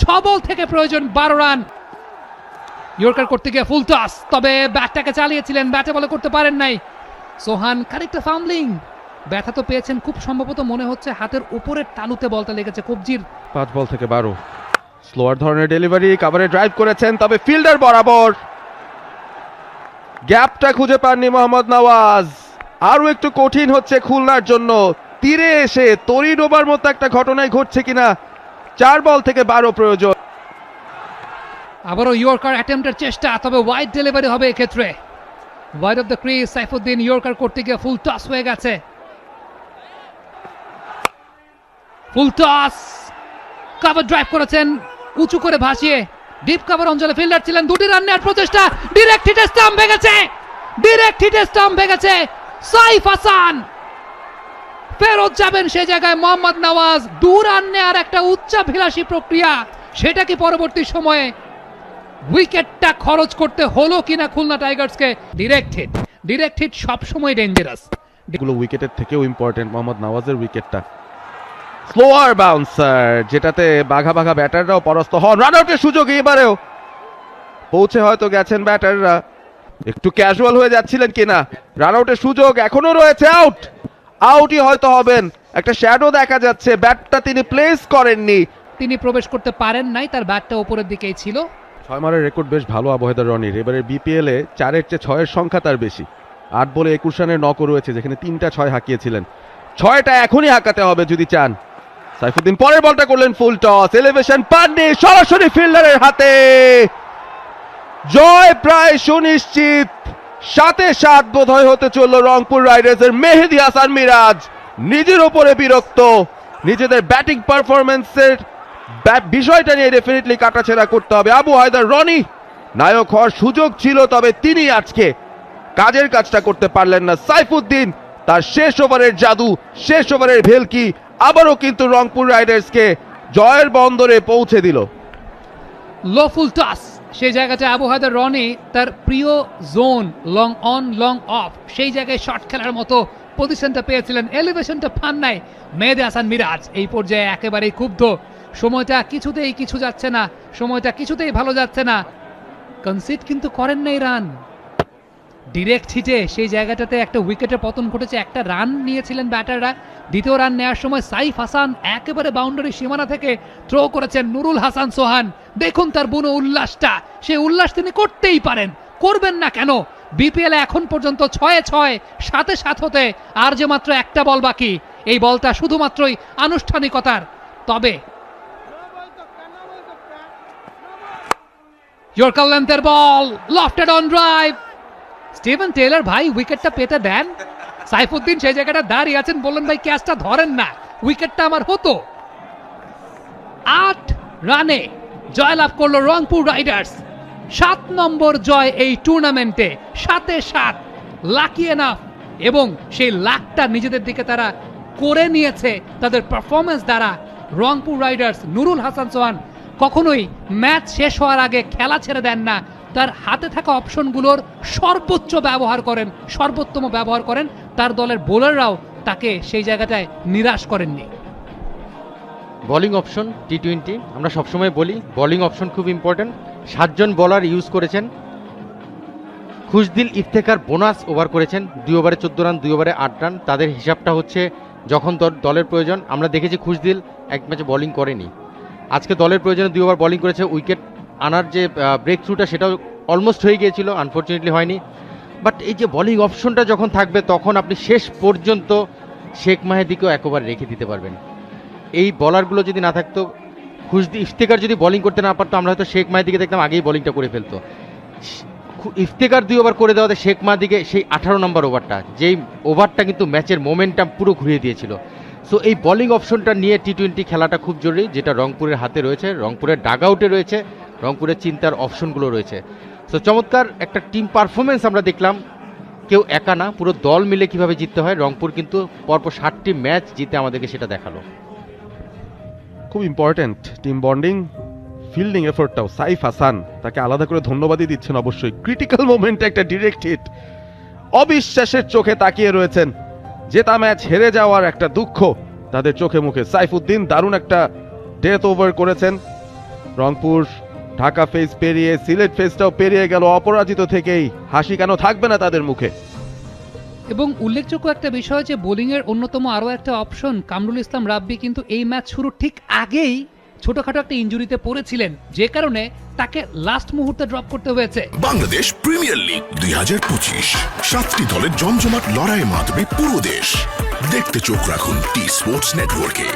ছ বল থেকে প্রয়োজন বারো রান। ইয়র্কার করতে গিয়ে ফুল টস, তবে ব্যাটটাকে চালিয়েছিলেন, ব্যাটে বলে করতে পারেন নাই। সোহান খানিকটা ফাউন্ডলিং ব্যথা তো পেয়েছেন খুব সম্ভবত মনে হচ্ছে হাতের উপরের তালুতে বলটা লেগেছে কবজির। পাঁচ বল থেকে বারো। স্লোয়ার ধরনের ডেলিভারি কাভারে ড্রাইভ করেছেন, তবে ফিল্ডার বরাবর। গ্যাপটা খুঁজে পাননি মোহাম্মদ নওয়াজ। আরও একটু কঠিন হচ্ছে খুলনার জন্য। তীরে এসে তরি ডোবার মতো একটা ঘটনায় ঘটছে কিনা চার বল থেকে বারো প্রয়োজন। আবারও ইয়র্কার অ্যাটেম্পটের চেষ্টা, তবে ওয়াইড ডেলিভারি হবে এক্ষেত্রে। Wide off the crease, Saifuddin yorker করতে গিয়ে ফুল টস হয়ে গেছে। ফুল টস কভার ড্রাইভ করেছেন, উঁচু করে ভাসিয়ে। ডিপ কভার অঞ্চলে ফিল্ডার ছিলেন, দুটি রান নেওয়ার প্রচেষ্টা ডিরেক্ট হিটে স্টাম্প ভেঙেছে। ডিরেক্ট হিটে স্টাম্প ভেঙেছে, সাইফ হাসান। ফেরত যাবেন সে জায়গায় মোহাম্মদ নওয়াজ। দূর রান নেওয়ার একটা উচ্চাভিলাষী প্রক্রিয়া, সেটা কি পরবর্তী সময়ে উইকেটটা খরচ করতে হলো কিনা খুলনা টাইগার্সকে? ডিরেক্ট হিট ডিরেক্ট হিট সবসময় ডেঞ্জারাস এগুলো উইকেটের থেকেও ইম্পর্টেন্ট মোহাম্মদ নওয়াজের উইকেটটা। স্লোয়ার বাউন্সার যেটাতে বাঘা বাঘা ব্যাটাররাও পরাস্ত হন। রান আউটের সুযোগ এবারেও। পৌঁছে হয়তো গেছেন ব্যাটাররা। একটু ক্যাজুয়াল হয়ে যাচ্ছিলেন কিনা? রান আউটের সুযোগ এখনও রয়েছে আউট আউটই হয়তো হবেন। একটা শ্যাডো দেখা যাচ্ছে ব্যাটটা তিনি প্লেস করেননি। তিনি প্রবেশ করতে পারেন নাই তার ব্যাটটা উপরের দিকেই ছিল। ছয় মারের রেকর্ড বেশ ভালো আবহেদার রনির। এবারে বিপিএলে চারের চেয়ে ছয়ের সংখ্যা তার বেশি। আট বলে একুশ রানের নকও রয়েছে যেখানে তিনটা ছয় হাঁকিয়েছিলেন। ছয়টা এখনই হাঁকাতে হবে যদি চান। সাইফুদ্দিন পরের বলটা করলেন ফুল টস এলিভেশন পাননি সরাসরি ফিল্ডারের হাতে। জয় প্রায় সুনিশ্চিত। সাথে সাত বোধহয় হতে চলল রংপুর রাইডার্সের মেহেদি হাসান মিরাজ। নিজের ওপরে বিরক্ত, নিজেদের ব্যাটিং পারফরমেন্সের বিষয়টা নিয়ে ডেফিনেটলি কাটাছেড়া করতে হবে। আবু হায়দার রনি নায়ক হওয়ার সুযোগ ছিল, তবে তিনি আজকে কাজের কাজটা করতে পারলেন না। সাইফুদ্দিন, তার শেষ ওভারের জাদু, শেষ ওভারের ভেলকি আবারও কিন্তু রংপুর রাইডার্সকে জয়ের বন্দরে পৌঁছে দিল। লফুল ফুল টস। সেই জায়গাটা আবু হায়দার রনি তার প্রিয় zone long on long off সেই জায়গায় শর্ট খেলার মতো পজিশনটা পেয়েছিলেন। এলিভেশনটা ফান নাই। মেহেদে হাসান মিরাজ, এই পর্যায়ে একেবারেই ক্ষুব্ধ। সময়টা কিছুতেই কিছু যাচ্ছে না। সময়টা কিছুতেই ভালো যাচ্ছে না। কনসিড কিন্তু করেন নাই রান ডিরেক্ট হিটে সেই জায়গাটাতে একটা উইকেটের পতন ঘটেছে। একটা রান নিয়েছিলেন ব্যাটাররা দ্বিতীয় রান নেওয়ার সময় সাইফ হাসান একেবারে বাউন্ডারি সীমানা থেকে থ্রো করেছেন নুরুল হাসান সোহান। দেখুন তার বুনো উল্লাসটা। সেই উল্লাস তিনি করতেই পারেন। করবেন না কেন? বিপিএল এখন পর্যন্ত ছয়ে ছয় সাথে সাত হতে আর যে মাত্র একটা বল বাকি। এই বলটা শুধুমাত্রই আনুষ্ঠানিকতার। তবে লেন্থের ball lofted on drive Steven Taylor ভাই উইকেটটা পেতে দেন। সাইফুদ্দিন সেই জায়গাটা দাঁড়িয়ে আছেন বললেন, ভাই, ক্যাচটা ধরেন না, উইকেটটা আমার হতো। আট রানে জয়লাভ করল রংপুর রাইডার্স। সাত নম্বর জয় এই টুর্নামেন্টে সাতে সাত লাকি এনাফ এবং সেই লাকটা নিজেদের দিকে তারা করে নিয়েছে। তাদের পারফরমেন্স দ্বারা রংপুর রাইডার্স নুরুল হাসান সোহান কখনোই ম্যাচ শেষ হওয়ার আগে খেলা ছেড়ে দেন না। তার হাতে থাকা অপশনগুলোর সর্বোচ্চ ব্যবহার করেন, সর্বোত্তম ব্যবহার করেন। তার দলের বোলাররাও তাকে সেই জায়গাটায় নিরাশ করেননি। বোলিং অপশন টি টোয়েন্টি আমরা সবসময় বলি বোলিং অপশন খুব ইম্পর্ট্যান্ট সাতজন বলার ইউজ করেছেন। খুশদিল ইফতেকার বোনাস ওভার করেছেন। দুই ওভারে চোদ্দ রান দুই ওভারে আট রান তাদের হিসাবটা হচ্ছে, যখন দলের প্রয়োজন, আমরা দেখেছি খুশদিল এক ম্যাচে বোলিং করেনি। আজকে দলের প্রয়োজনে দুই ওভার বোলিং করেছে উইকেট আনার যে ব্রেক থ্রুটা সেটাও অলমোস্ট হয়ে গিয়েছিল আনফর্চুনেটলি হয়নি। বাট এই যে বোলিং অপশনটা যখন থাকবে, তখন আপনি শেষ পর্যন্ত শেখ মাহেদিকেও একবার রেখে দিতে পারবেন। এই বলারগুলো যদি না থাকতো, খুশদি ইফতেকার যদি বোলিং করতে না পারতো, আমরা হয়তো শেখ মাহিদিকে দেখতাম, আগেই বোলিংটা করে ফেলতো। ইফতেকার দুই ওভার করে দেওয়াতে শেখ মাহিদিকে সেই আঠারো নম্বর ওভারটা যেই ওভারটা কিন্তু ম্যাচের মোমেন্টাম পুরো ঘুরিয়ে দিয়েছিল। সো এই বোলিং অপশনটা নিয়ে টি টোয়েন্টি খেলাটা খুব জরুরি, যেটা রংপুরের হাতে রয়েছে, রংপুরের ডাগ আউটে রয়েছে। রংপুরের চিন্তার অপশনগুলো রয়েছে। সো চমৎকার একটা টিম পারফরমেন্স আমরা দেখলাম। কেউ একা না, পুরো দল মিলে কীভাবে জিততে হয়, রংপুর কিন্তু পরপর ষাটটি ম্যাচ জিতে আমাদেরকে সেটা দেখাল। খুব ইম্পর্ট্যান্ট টিম বন্ডিং ফিল্ডিং এফোর্টটাও সাইফ হাসান তাকে আলাদা করে ধন্যবাদই দিচ্ছেন অবশ্যই। ক্রিটিক্যাল মোমেন্টে একটা ডিরেক্ট হিট অবিশ্বাসের চোখে তাকিয়ে রয়েছেন। জেতা ম্যাচ হেরে যাওয়ার একটা দুঃখ তাদের চোখে মুখে। সাইফুদ্দিন দারুণ একটা ডেথ ওভার করেছেন। রংপুর ঢাকা ফেস পেরিয়ে সিলেট ফেজটাও পেরিয়ে গেল অপরাজিত থেকেই। হাসি কেন থাকবে না তাদের মুখে? এবং উল্লেখযোগ্য একটা বিষয় যে বোলিংয়ের অন্যতম আরও একটা অপশন কামরুল ইসলাম রাব্বি কিন্তু এই ম্যাচ শুরুর ঠিক আগেই ছোটখাটো একটা ইঞ্জুরিতে পড়েছিলেন যে কারণে তাকে লাস্ট মুহূর্তে ড্রপ করতে হয়েছে। বাংলাদেশ প্রিমিয়ার লিগ দুই হাজার পঁচিশ। সাতটি দলের জমজমাট লড়াইয়ের মাধ্যমে পুরো দেশ। দেখতে চোখ রাখুন টি স্পোর্টস নেটওয়ার্কে